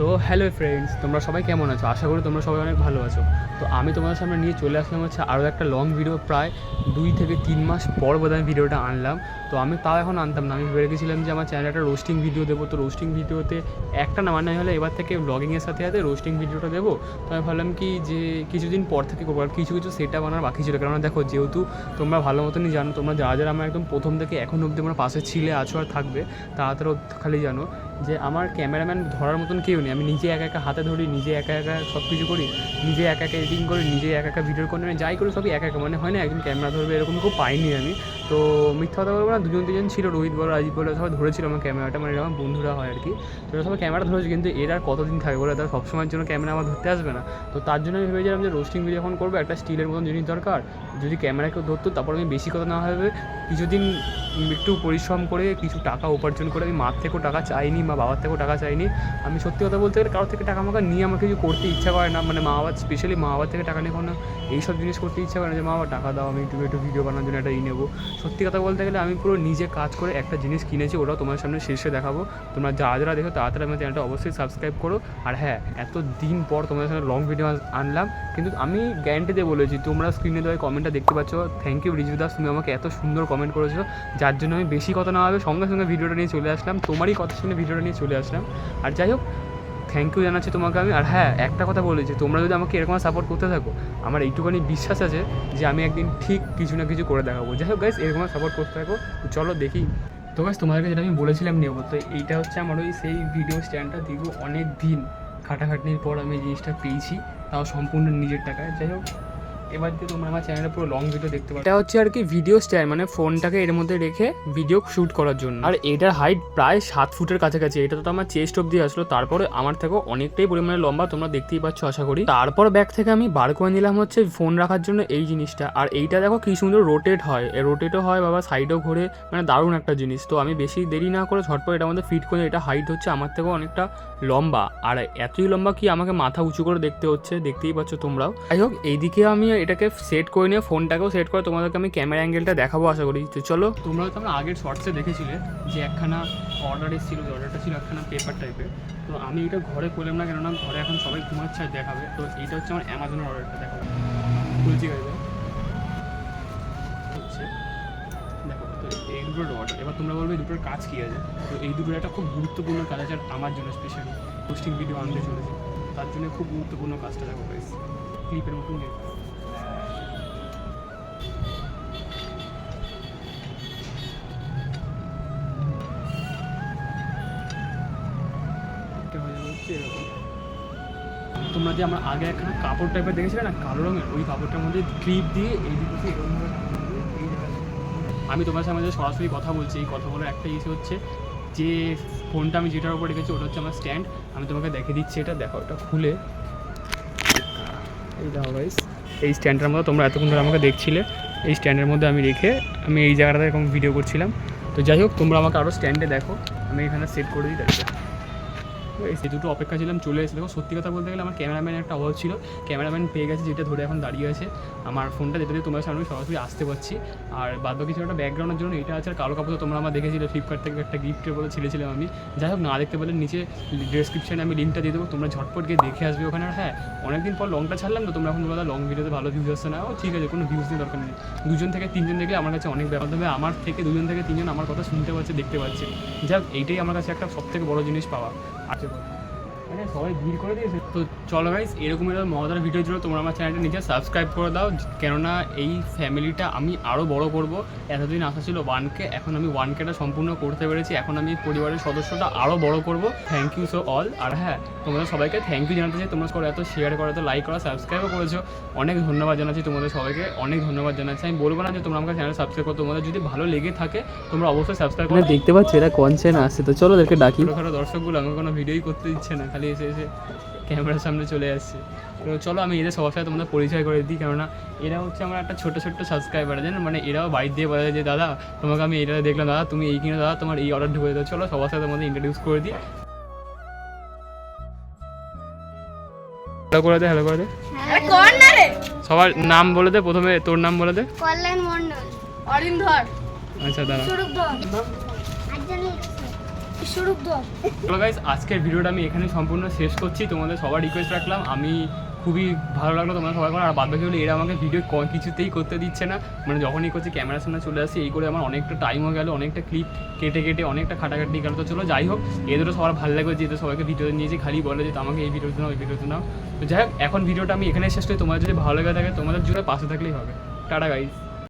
তো hello friends তোমরা সবাই কেমন আছো? আশা করি তোমরা সবাই অনেক ভালো আছো। তো আমি তোমাদের সামনে নিয়ে চলে আসলাম হচ্ছে আরও একটা লং ভিডিও প্রায় দুই থেকে তিন মাস পর বোধহয় আমি ভিডিওটা আনলাম। তো আমি তাও এখন আনতাম না। আমি ভেবে রেখেছিলাম যে আমার চ্যানেলে একটা রোস্টিং ভিডিও দেবো। তো রোস্টিং ভিডিওতে একটা না মানে হলে এবার থেকে ব্লগিংয়ের সাথে সাথে রোস্টিং ভিডিওটা দেবো। তো আমি ভাবলাম কি যে কিছুদিন পর থেকে করব। আর কিছু কিছু সেটা বানার বাকি ছিল। কেননা দেখো, যেহেতু তোমরা ভালো মতনই জানো, তোমরা যারা যারা আমার একদম প্রথম থেকে এখন অবধি আমার পাশে ছিলে, আছো আর থাকবে, তারা তারা খালি জানো। যে আমার ক্যামেরাম্যান ধরার মতন কেউ নেই। আমি নিজে একা একা হাতে ধরি, নিজে একা একা সব কিছু করি, নিজে একা একা এডিটিং করি, নিজে একা একা ভিডিও করে যাই করি সবই একা একা। মানে হয় না একজন ক্যামেরা ধরবে এরকম কেউ পাইনি আমি। তো মিথ্যা কথা বলব না, দুজন দুজন ছিল, রোহিত বলো, রাজীব বলো সবাই ধরেছিল আমার ক্যামেরাটা মানে এরকম বন্ধুরা হয় আর কি। তো সবাই ক্যামেরা ধরেছে, কিন্তু এর আর কতদিন থাকবে বলে? তারা সবসময়ের জন্য ক্যামেরা আমার ধরতে আসবে না। তো তার জন্য আমি ভেবেছিলাম যে রোস্টিং ভিডিও যখন করব, একটা স্টিলের মতন জিনিস দরকার। যদি ক্যামেরা কেউ ধরতো, তারপর আমি বেশি কথা না হবে কিছুদিন একটু পরিশ্রম করে, কিছু টাকা উপার্জন করে, আমি মার থেকেও টাকা চাইনি বা বাবার থেকেও টাকা চাইনি। আমি সত্যি কথা বলতে গেলে কারোর থেকে টাকা আমাকে নিয়ে আমার কিছু করতে ইচ্ছা করে না মানে মা বাবার স্পেশালি মা বাবার থেকে টাকা নিয়ে কোনো এইসব জিনিস করতে ইচ্ছা করে না যে, মা, বাবা, টাকা দাও, আমি ইউটিউবে একটু ভিডিও বানানোর জন্য একটা ই নেব। সত্যি কথা বলতে গেলে আমি পুরো নিজে কাজ করে একটা জিনিস কিনেছি ওটাও তোমার সামনে শীর্ষে দেখাবো। তোমরা যারা যারা দেখো তাড়াতাড়ি আমার চ্যানেলটা অবশ্যই সাবস্ক্রাইব করো। আর হ্যাঁ এত দিন পর তোমাদের সামনে লং ভিডিও আনলাম, কিন্তু আমি গ্যারান্টি দিয়ে বলেছি, তোমরা স্ক্রিনে দেওয়া কমেন্টটা দেখতে পাচ্ছ। থ্যাংক ইউ রিজু দাস, তুমি আমাকে এত সুন্দর কমেন্ট করেছ, যার জন্য আমি বেশি কথা না হবে, সঙ্গে সঙ্গে ভিডিওটা নিয়ে চলে আসলাম। তোমারই কথা শুনে ভিডিওটা নিয়ে চলে আসলাম। আর যাই হোক থ্যাংক ইউ জানাচ্ছি তোমাকে আমি। আর হ্যাঁ একটা কথা বলি যে, তোমরা যদি আমাকে এরকম সাপোর্ট করতে থাকো, আমার এইটুখানি বিশ্বাস আছে যে, আমি একদিন ঠিক কিছু না কিছু করে দেখাবো। যাই হোক গাইজ এরকম সাপোর্ট করতে থাকো। চলো দেখি। তো গাছ তোমাদেরকে যেটা আমি বলেছিলাম নেব, তো এইটা হচ্ছে আমার ওই সেই ভিডিও স্ট্যান্ডটা দীর্ঘ অনেক দিন খাটাখাটনির পর আমি জিনিসটা পেয়েছি। তাও সম্পূর্ণ নিজের টাকায়। যাই হোক এবার দিয়ে তোমরা আমার চ্যানেলে পুরো লং ভিডিও দেখতে পারো। এটা হচ্ছে আর কি ভিডিও স্ট্যান্ড মানে ফোনটাকে এর মধ্যে রেখে ভিডিও শ্যুট করার জন্য। আর এটার হাইট প্রায় সাত ফুটের কাছাকাছি এটা তো আমার চেস্ট অব্দি আসলো। তারপরে আমার থেকেও অনেকটাই পরিমাণে লম্বা তোমরা দেখতেই পাচ্ছ আশা করি। তারপর ব্যাগ থেকে আমি বার করে নিলাম হচ্ছে ফোন রাখার জন্য এই জিনিসটা। আর এইটা দেখো কি সুন্দর রোটেট হয়। রোটেটও হয় বাবা সাইডও ঘোরে মানে দারুণ একটা জিনিস। তো আমি বেশি দেরি না করে ঝটপট এটার মধ্যে ফিট করে এটা হাইট হচ্ছে আমার থেকেও অনেকটা লম্বা। আর এতই লম্বা কি আমাকে মাথা উঁচু করে দেখতে হচ্ছে দেখতেই পাচ্ছ তোমরাও। যাই হোক এইদিকে আমি এটাকে সেট করে নিয়ে, ফোনটাকেও সেট করে, তোমাদেরকে আমি ক্যামেরা অ্যাঙ্গেলটা দেখাবো আশা করি। তো চলো, তোমরা তো আমরা আগের শর্টসে দেখেছিলে যে একখানা অর্ডার এসেছিল অর্ডারটা ছিল একখানা পেপার টাইপের তো আমি এটা ঘরে করলাম না, কেননা ঘরে এখন সবাই ঘুমাচ্ছে আর দেখাবে। তো এটা হচ্ছে আমার অ্যামাজনের অর্ডারটা দেখাবো খুলছি গাড়িতে হচ্ছে, দেখো, তো এই দুটোর এবার তোমরা বলবে দুটোর কাজ কী আছে? তো এই দুটোর একটা খুব গুরুত্বপূর্ণ কাজ আছে আমার জন্য স্পেশালি পোস্টিং ভিডিও আনতে চলেছে। তার জন্য খুব গুরুত্বপূর্ণ কাজটা দেখো ক্লিপের মতন তোমরা যে আমরা আগে একটা কাপড় টাইপের দেখেছিলে না, কালো রঙের? ওই কাপড়টার মধ্যে ক্লিপ দিয়ে এই দিকে। আমি তোমার যে সরাসরি কথা বলছি, এই কথা বলার একটা ইস্যু হচ্ছে যে ফোনটা আমি যেটার উপর রেখেছি, ওটা হচ্ছে আমার স্ট্যান্ড আমি তোমাকে দেখে দিচ্ছি এটা, দেখো এটা খুলে। এই দেখো গাইস এই স্ট্যান্ডটার মধ্যে তোমরা এতক্ষণ ধরে আমাকে দেখছিলে, এই স্ট্যান্ডের মধ্যে আমি রেখে আমি এই জায়গাটাতে এরকম ভিডিও করছিলাম। তো যাই হোক, তোমরা আমাকে আরও স্ট্যান্ডে দেখো, আমি এখানে সেট করে দিই, দেখো। সে দুটো অপেক্ষা ছিলাম, চলে এসে দেখো, সত্যি কথা বলতে গেলে আমার ক্যামেরাম্যানের একটা অভাব ছিল। ক্যামেরাম্যান পেয়ে গেছে, যেটা ধরে এখন দাঁড়িয়ে আছে। আমার ফোনটা যেটা দিয়ে তোমার সামনে সরাসরি আসতে পারছি। আর বাদ বাকি ছিল একটা ব্যাকগ্রাউন্ডের জন্য, এটা আছে আর কালো কাপড় তোমরা আমার দেখেছিলে ফ্লিপকার্ট থেকে একটা গিফটের বলে ছেড়েছিলাম আমি। যাই হোক, না দেখতে পেলে নিচে ডিসক্রিপশানে আমি লিঙ্কটা দিয়ে দেবো, তোমরা ঝটপট গিয়ে দেখে আসবে ওখানে। হ্যাঁ অনেকদিন পর লংটা ছাড়লাম তো, তোমরা এখন বলো লং ভিডিওতে ভালো ভিউজ আসছে না। ও ঠিক আছে, কোনো ভিউজ নিয়ে দরকার নেই। দুজন থেকে তিনজন দেখলে আমার কাছে অনেক ব্যাপার। তবে আমার থেকে দুজন থেকে তিনজন আমার কথা শুনতে পাচ্ছে, দেখতে পাচ্ছে। যাই হোক, এইটাই আমার কাছে একটা সব থেকে বড় জিনিস পাওয়া। মানে সবাই ভিড় করে দিয়েছে। তো চলো গাইস এরকম এরকম মজাদার ভিডিও জন্য তোমরা আমার চ্যানেলটা নিজে সাবস্ক্রাইব করে দাও কেননা এই ফ্যামিলিটা আমি আরও বড় করব। এতদিন আসা ছিল ওয়ানকে এখন আমি ওয়ানকেটা সম্পূর্ণ করতে পেরেছি। এখন আমি পরিবারের সদস্যটা আরও বড় করব। থ্যাংক ইউ সো অল আর হ্যাঁ তোমাদের সবাইকে থ্যাংক ইউ জানাতে চাই। তোমরা সবাই এত শেয়ার করা এত লাইক করা সাবস্ক্রাইবও করেছ। অনেক ধন্যবাদ জানাচ্ছি তোমাদের সবাইকে। অনেক ধন্যবাদ জানাচ্ছি। আমি বলব না যে তোমরা আমাকে চ্যানেল সাবস্ক্রাইব করো তোমাদের যদি ভালো লেগে থাকে তোমরা অবশ্যই সাবস্ক্রাইব করো। দেখতে পাচ্ছ এটা কনসেন আসছে তো চলো ওদেরকে ডাকি। দর্শকগুলো আমাকে কোনো ভিডিওই করতে দিচ্ছে না খালি এসে এসে ক্যামেরার সামনে চলে আসছে। তো চলো আমি এদের সবার সাথে তোমাদের পরিচয় করে দিই কেননা এরা হচ্ছে আমার একটা ছোটো ছোট্ট সাবস্ক্রাইবার জানেন মানে এরাও বাইর দিয়ে বলে যে দাদা তোমাকে আমি এটা দেখলাম দাদা তুমি এই কিনে দাদা তোমার এই অর্ডার ঢুকে দাও। চলো সবার সাথে তোমাদের ইন্ট্রোডিউস করে দিই। হ্যালো করে দে হ্যালো করে দে। আরে কর না রে। সবার নাম বলে দে প্রথমে তোর নাম বলে দে। কল্যাণ মন্ডল অরিন্দর। আচ্ছা দাঁড়া। চলো গাইজ আজকের ভিডিওটা আমি এখানে সম্পূর্ণ শেষ করছি। তোমাদের সবার রিকোয়েস্ট রাখলাম। আমি খুবই ভালো লাগল তোমাদের সবাই করে। আর বাদ বাকি হলো এরা আমাকে ভিডিও ক কিছুতেই করতে দিচ্ছে না। মানে যখনই করছি ক্যামেরার সামনে চলে আসি এই করে আমার অনেকটা টাইমও গেল, অনেকটা ক্লিপ কেটে কেটে, অনেকটা খাটাখাটি গেল তো চলো। যাই হোক, এদেরও সবার ভালো লাগবে যেহেতু সবাইকে ভিডিও নিয়েছি। খালি বলে যে আমাকে এই ভিডিওতে নাও, এই ভিডিওতে নাও। তো যাই হোক, এখন ভিডিওটা আমি এখানে শেষ করি। তোমার যদি ভালো লেগে থাকে, তোমাদের জুড়ে পাশে থাকলেই হবে। Tata guys